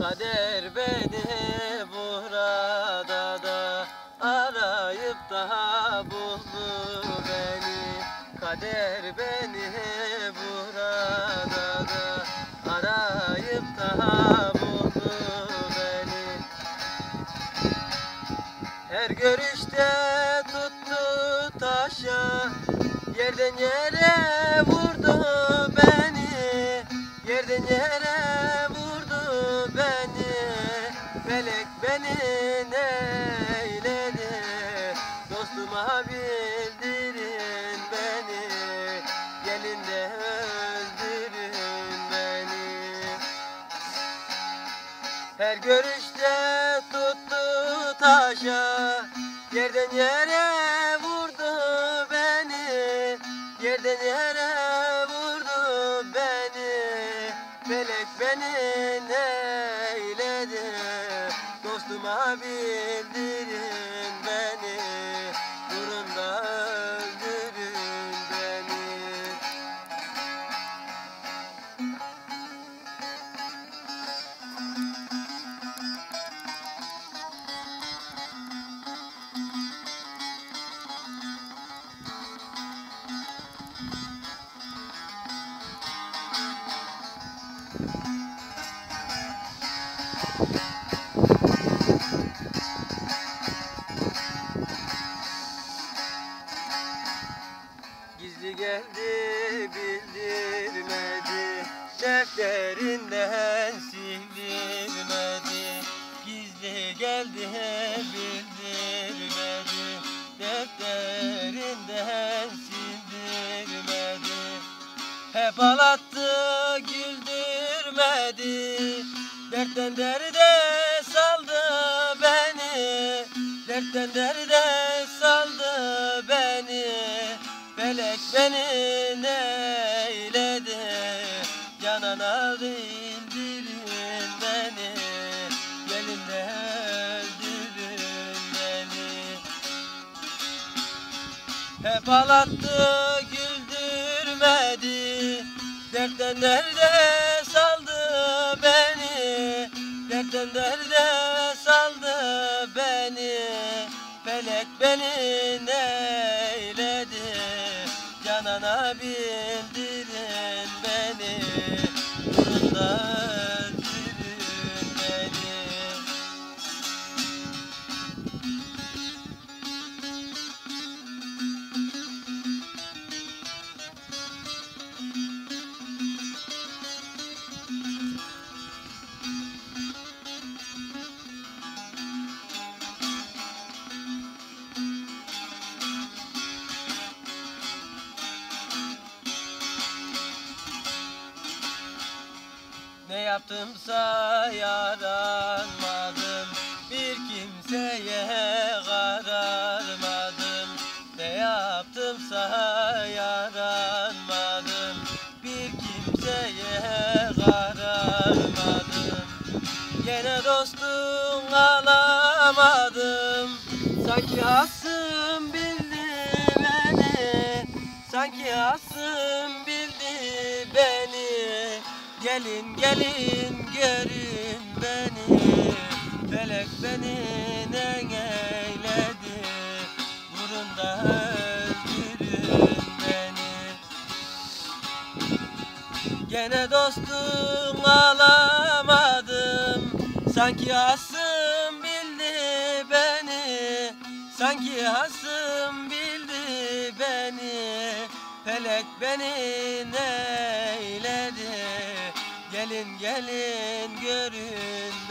Kader beni burada da arayıp da buldu beni. Kader beni burada da arayıp da buldu beni. Her görüşte tuttu taşa Yerden yere vurdu beni. Yerden yere Felek beni neyledi Dostuma bildirin beni. Gelin de öldürün beni. Her görüşte tuttu taşa Yerden yere vurdu beni. Yerden yere vurdu beni. Felek beni neyledi Dostuma bildirin Defterinden sildirmedi. Gizli geldi bildirmedi. Defterinden sildirmedi. Hep ağlattı güldürmedi. Dertten derde saldı beni. Dertten derde saldı beni. Felek beni neyledi hep ağlattı güldürmedi. Dertten derde saldı beni. Dertten derde saldı beni. Felek beni neyledi Ne yaptımsa yaranmadım. Bir kimseye kararmadım. Ne yaptımsa yaranmadım. Bir kimseye kararmadım. Gene dostum alamadım. Sanki hasım bildi beni. Sanki hasım bildi Gelin gelin görün beni. Felek beni ne eyledi Vurun da öldürün beni. Gene dostum alamadım. Sanki hasım bildi beni. Sanki hasım bildi beni. Felek beni neyledi Gelin gelin görün